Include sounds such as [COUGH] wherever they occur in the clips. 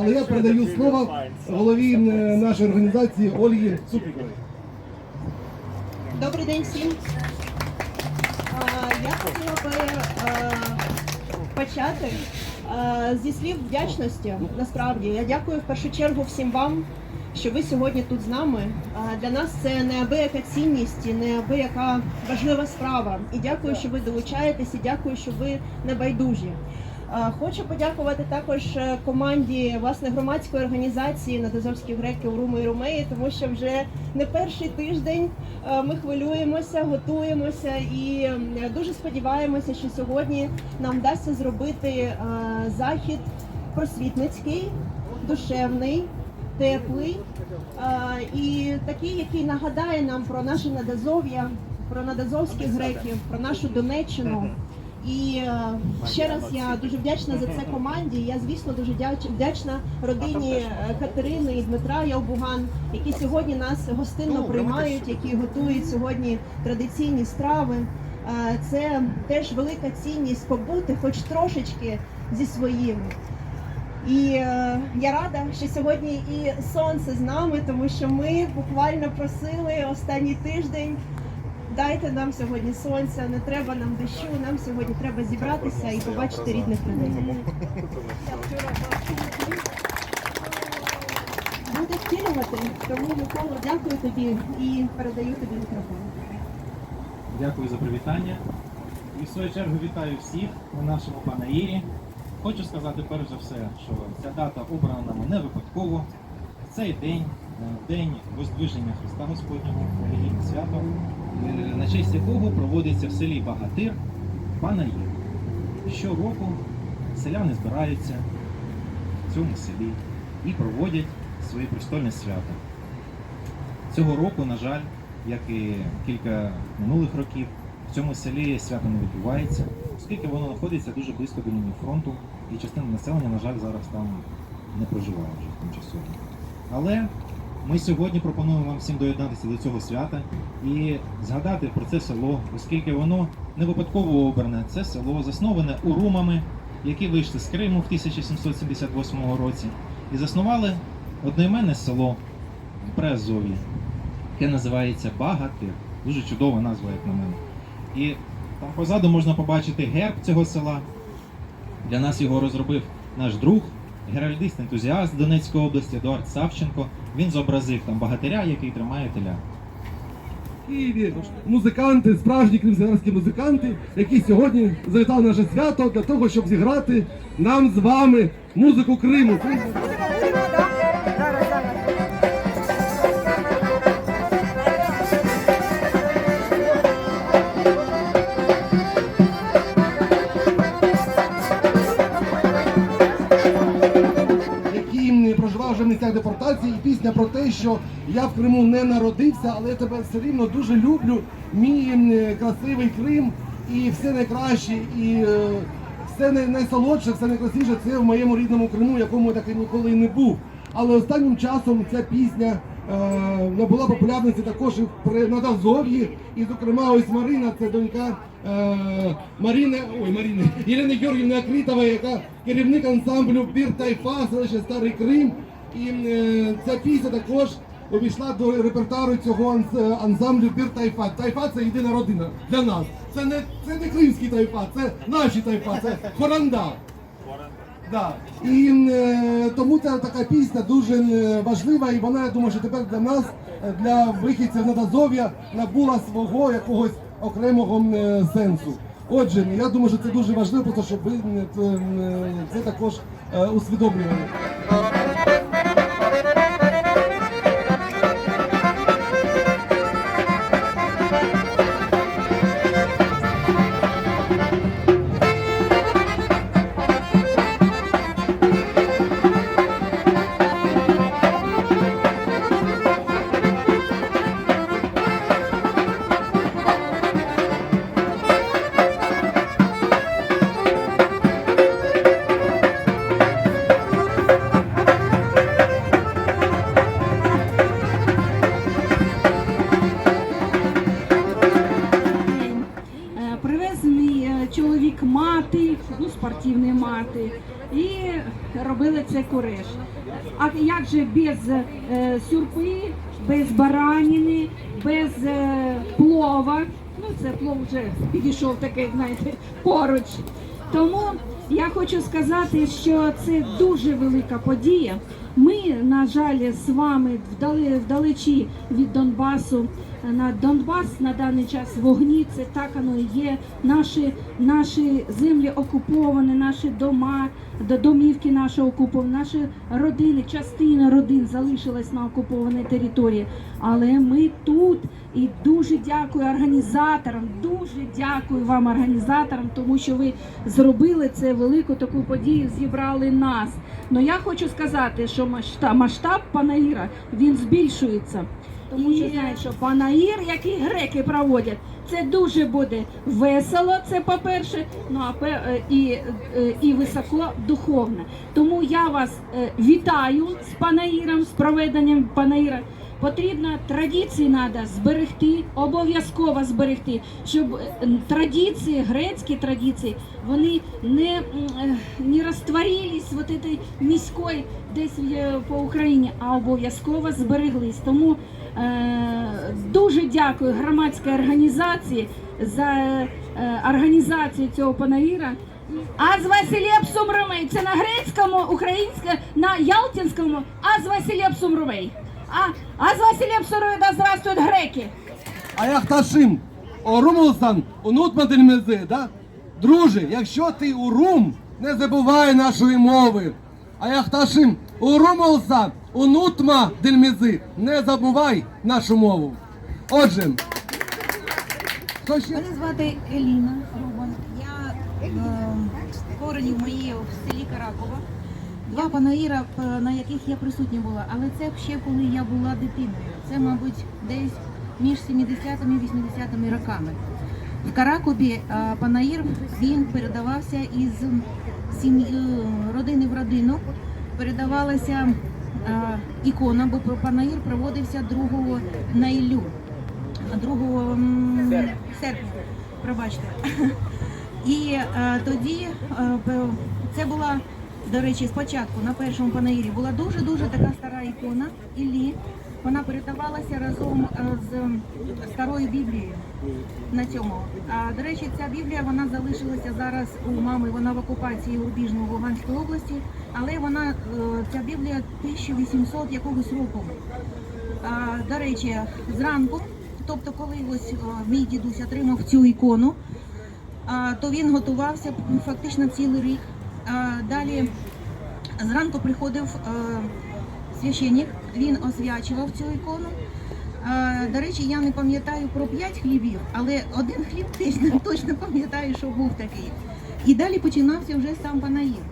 але я передаю слово голові е, нашої організації Ольгі Супіковій. Добрий день всім. Я хотіла би е, почати е, зі слів вдячності. Насправді я дякую в першу чергу всім вам, що ви сьогодні тут з нами. Для нас це неабияка цінність, і неабияка важлива справа. І дякую, що ви долучаєтесь, і дякую, що ви не байдужі. А, Хочу подякувати також е, команді власне громадської організації Надазовські греки у Руми і Румеї, тому що вже не перший тиждень е, ми хвилюємося, готуємося і дуже сподіваємося, що сьогодні нам вдасться зробити е, захід просвітницький, душевний, теплий і такий, який нагадає нам про наше надазов'я, про надазовських греків, про нашу Донеччину. І е, ще раз я дуже вдячна за це команді. Я звісно дуже вдячна родині е, Катерини і Дмитра Явбуган, які сьогодні нас гостинно приймають, які готують сьогодні традиційні страви. Е, Це теж велика цінність побути, хоч трошечки зі своїми. І е, я рада, що сьогодні і сонце з нами, тому що ми буквально просили останній тиждень. Дайте нам сьогодні сонця, не треба нам дощу, нам сьогодні треба зібратися і побачити рідних людей. Буде втілювати, тому Микола, дякую тобі і передаю тобі мікрофон. Дякую за привітання. І в свою чергу вітаю всіх на нашому панаїрі. Хочу сказати перш за все, що ця дата обрана нами не випадково. Цей день, е, день Воздвиження Христа Господнього, релігійне свято, на честь якого проводиться в селі Багатир панаїр. Щороку селяни збираються в цьому селі і проводять своє престольне свято. Цього року, на жаль, як і кілька минулих років, в цьому селі свято не відбувається, оскільки воно знаходиться дуже близько до лінії фронту, і частина населення, на жаль, зараз там не проживає вже тимчасово. Але ми сьогодні пропонуємо вам всім доєднатися до цього свята і згадати про це село, оскільки воно не випадково обране. Це село засноване урумами, які вийшли з Криму в 1778 році, і заснували одноіменне село в Приазов'ї яке називається Багатир. Дуже чудова назва, як на мене. І там позаду можна побачити герб цього села. Для нас його розробив наш друг, геральдист-ентузіаст Донецької області Едуард Савченко. Він зобразив там багатиря, який тримає теля. Києві музиканти, справжні кримські музиканти, які сьогодні завітали наше свято для того, щоб зіграти нам з вами музику Криму. І пісня про те, що я в Криму не народився, але я тебе все рівно дуже люблю. Мій красивий Крим і все найкраще, і е, все найсолодше, все найкрасивіше це в моєму рідному Криму, якому я так і ніколи не був. Але останнім часом ця пісня е, набула популярності також і при Надазов'ї. І, зокрема, ось Марина, це донька е, Маріни, ой, Маріни, Єлени Георгіївни Акрітової, яка керівник ансамблю Бір Тайфа, селище Старий Крим. І е, ця пісня також увійшла до репертуару цього ансамблю Бір Тайфа. Тайфа це єдина родина для нас. Це не, це не кримський тайфа, це наші тайфа, це хоранда. Да. І е, тому ця така пісня дуже е, важлива, і вона, я думаю, що тепер для нас, для вихідців Надазов'я, набула свого якогось окремого сенсу. Отже, я думаю, що це дуже важливо, просто щоб ви це також усвідомлювали. А без е, сюрпи, без бараніни, без е, плова? Ну це плов вже підійшов такий, знаєте, поруч. Тому я хочу сказати, що це дуже велика подія. Ми, на жаль, з вами вдали, вдалечі від Донбасу. На Донбас на даний час вогні. Це так воно і є. Наші, наші землі окуповані, наші дома, до- домівки наші окуповані, наші родини, частина родин залишилась на окупованій території. Але ми тут і дуже дякую організаторам. Дуже дякую вам, організаторам, тому що ви зробили це велику таку подію, зібрали нас. Ну я хочу сказати, що масштаб, масштаб Панаїра він збільшується. Тому що знають, що Панаїр, який греки проводять, це дуже буде весело. Це по-перше, ну а е, і, е, і високо духовно. Тому я вас е, вітаю з Панаїром, з проведенням Панаїра. Потрібно традиції треба зберегти, обов'язково зберегти, щоб е, традиції, грецькі традиції, вони не, е, не розтворились вот этой міської десь е, по Україні, а обов'язково збереглись. Тому е, дуже дякую громадській організації за е, організацію цього панавіра. Аз Василєп Сумрумей. Це на грецькому, українське, на ялтинському Аз Василєп Сумрумей. А, Аз Василєп Сумрумей, да здравствують греки. Аяхташим, Орумулсан, Унутмадельмези, да? Друже, якщо ти урум, не забувай нашої мови. Аяхташим, Урумулсан, Унутма дельмези, не забувай нашу мову. Отже, хто ще? Мене звати Еліна Рубан. Я е, корені мої в селі Каракова. Два панаїра, на яких я присутня була, але це ще коли я була дитиною. Це, мабуть, десь між 70-ми і 80-ми роками. В Каракобі е, панаїр він передавався із сім'ї е, родини в родину. Передавалася е, ікона, бо панаїр проводився 2 на Іллю. 2 серпня, пробачте. [LAUGHS] І е, тоді е, це була, до речі, спочатку на першому панаїрі була дуже-дуже така стара ікона Іллі. Вона передавалася разом е, з старою Біблією на цьому. А до речі, ця Біблія вона залишилася зараз у мами. Вона в окупації Рубіжного в Луганській області, але вона е, ця Біблія 1800 якогось року. А, до речі, зранку, тобто, коли ось мій дідусь отримав цю ікону, то він готувався фактично цілий рік. А, далі зранку приходив а, священник, він освячував цю ікону. До речі, я не пам'ятаю про п'ять хлібів, але один хліб точно, [LAUGHS] точно пам'ятаю, що був такий. І далі починався вже сам панаїр.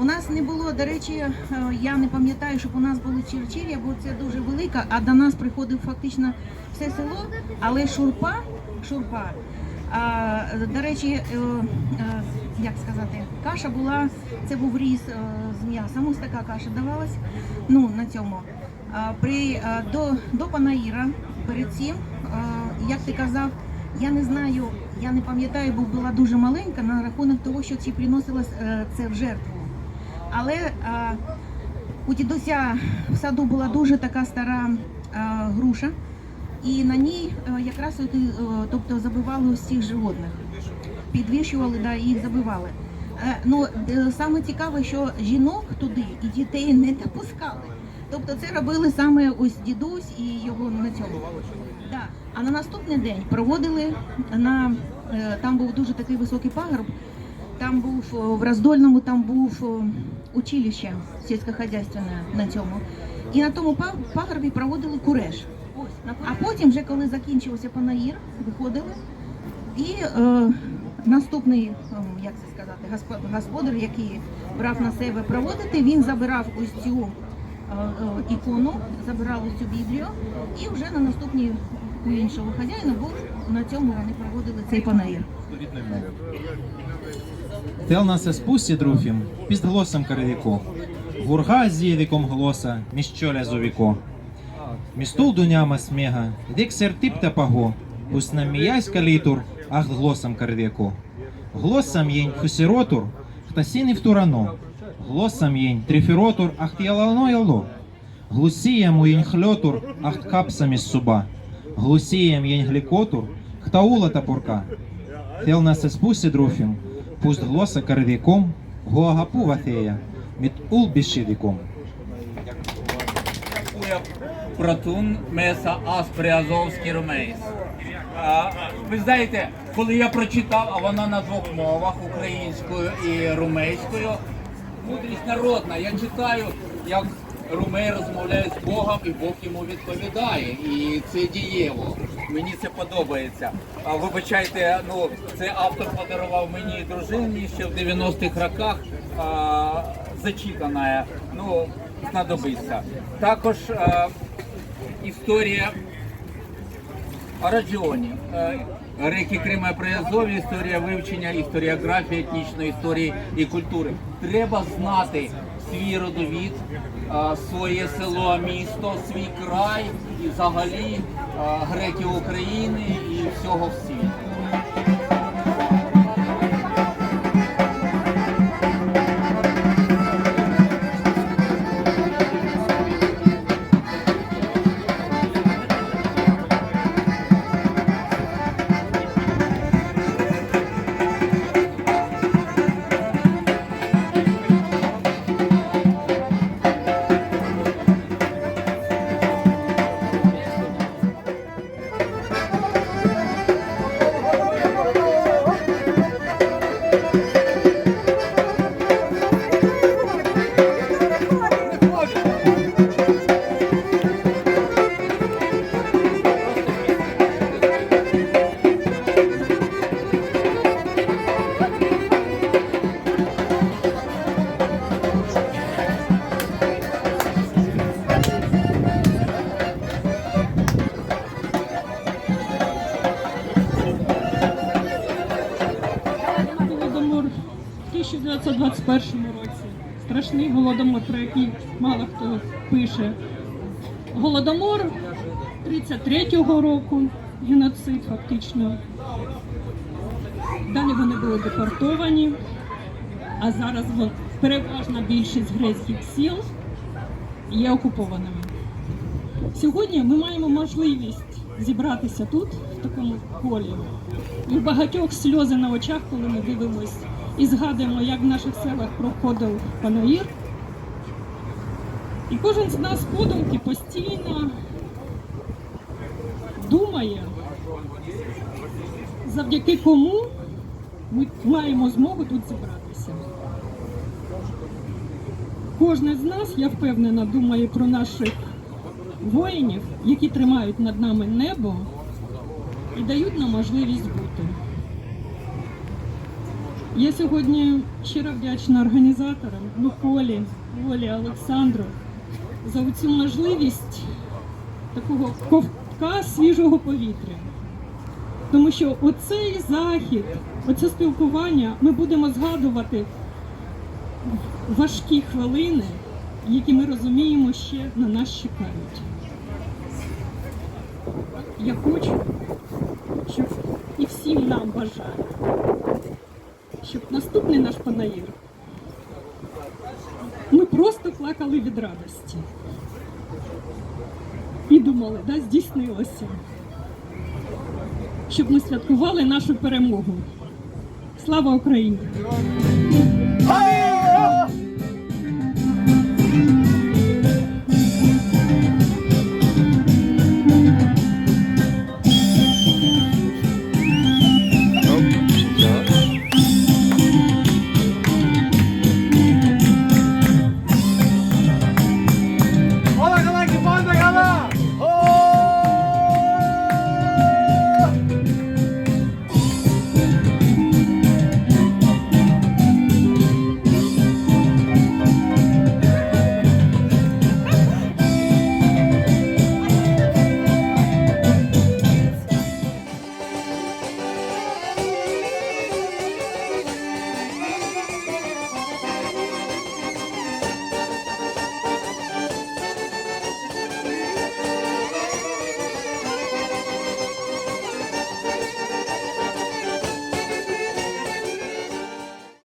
У нас не було, до речі, е, я не пам'ятаю, щоб у нас були черчір'я, бо це дуже велика, а до нас приходив фактично все село, але шурпа, шурпа. До речі, е, е, як сказати, каша була, це був різ е, з м'ясом, ось така каша давалась. Ну, на цьому. При, до, до Панаїра перед цим, як ти казав, я не знаю, я не пам'ятаю, бо була дуже маленька на рахунок того, що ці приносилось це в жертву. Але у дідуся в саду була дуже така стара груша, і на ній якраз от, і, е, тобто, забивали цих животних. Підвішували, да, і їх забивали. Е, ну, е, саме цікаве, що жінок туди і дітей не допускали. Тобто це робили саме ось дідусь і його на цьому. Да. А на наступний день проводили на е, там був дуже такий високий пагорб. Там був в Роздольному, там був училище сільськохозяйственне на цьому. І на тому пагорбі проводили куреш. А потім, вже коли закінчився панаїр, виходили. І е, наступний, ем, як це сказати, господар, який брав на себе проводити, він забирав ось цю е, е, ікону, забирав ось цю Біблію, і вже на наступній у іншого хазяїна був на цьому вони проводили цей панаїр. Тел нас спусті друфім, піст голосом каревіко. Гурга зєвіком голоса, міщоля зовіко. Містул дуняма смега, дик сертип та паго, пусть нам міясь калітур, ах голосом карвеко. Голосом єнь фусіротур, хтасіни в турано. Глосам єнь трифіротур ахтіялано яло. Глусієм уєнь хльотур ахт капсаміс суба. Глусієм єнь глікотур хтаула тапурка. Тел нас еспуси друфім, пуст глоса карвіком, гуагапу вафея, міт ул. Дякую, Меса Аспри Азовський Ромейс. А, Ви знаєте, коли я прочитав, а вона на двох мовах українською і румейською, мудрість народна. Я читаю, як румей розмовляє з Богом, і Бог йому відповідає. І це дієво. Мені це подобається. А вибачайте, ну це автор подарував мені і дружині ще в 90-х роках. А, зачитана. Ну, знадобиться. Також е, історія о Раджіоні. Е, Реки Крима приязові, історія вивчення, історіографії етнічної історії і культури. Треба знати свій родовід, е, своє село, місто, свій край і взагалі греки України і всього всіх. Про який мало хто пише. Голодомор 33-го року, геноцид фактично. Далі вони були депортовані, а зараз переважна більшість грецьких сіл є окупованими. Сьогодні ми маємо можливість зібратися тут, в такому колі. І в багатьох сльози на очах, коли ми дивимось і згадуємо, як в наших селах проходив панаїр. І кожен з нас подумки постійно думає, завдяки кому ми маємо змогу тут зібратися. Кожен з нас, я впевнена, думає про наших воїнів, які тримають над нами небо і дають нам можливість бути. Я сьогодні щиро вдячна організаторам Миколі, Олі, Олександру за цю можливість такого ковтка свіжого повітря. Тому що оцей захід, оце спілкування ми будемо згадувати важкі хвилини, які ми розуміємо ще на нас чекають. Я хочу, щоб і всім нам бажаю, щоб наступний наш панаїр просто плакали від радості. І думали, да, здійснилося. Щоб ми святкували нашу перемогу. Слава Україні!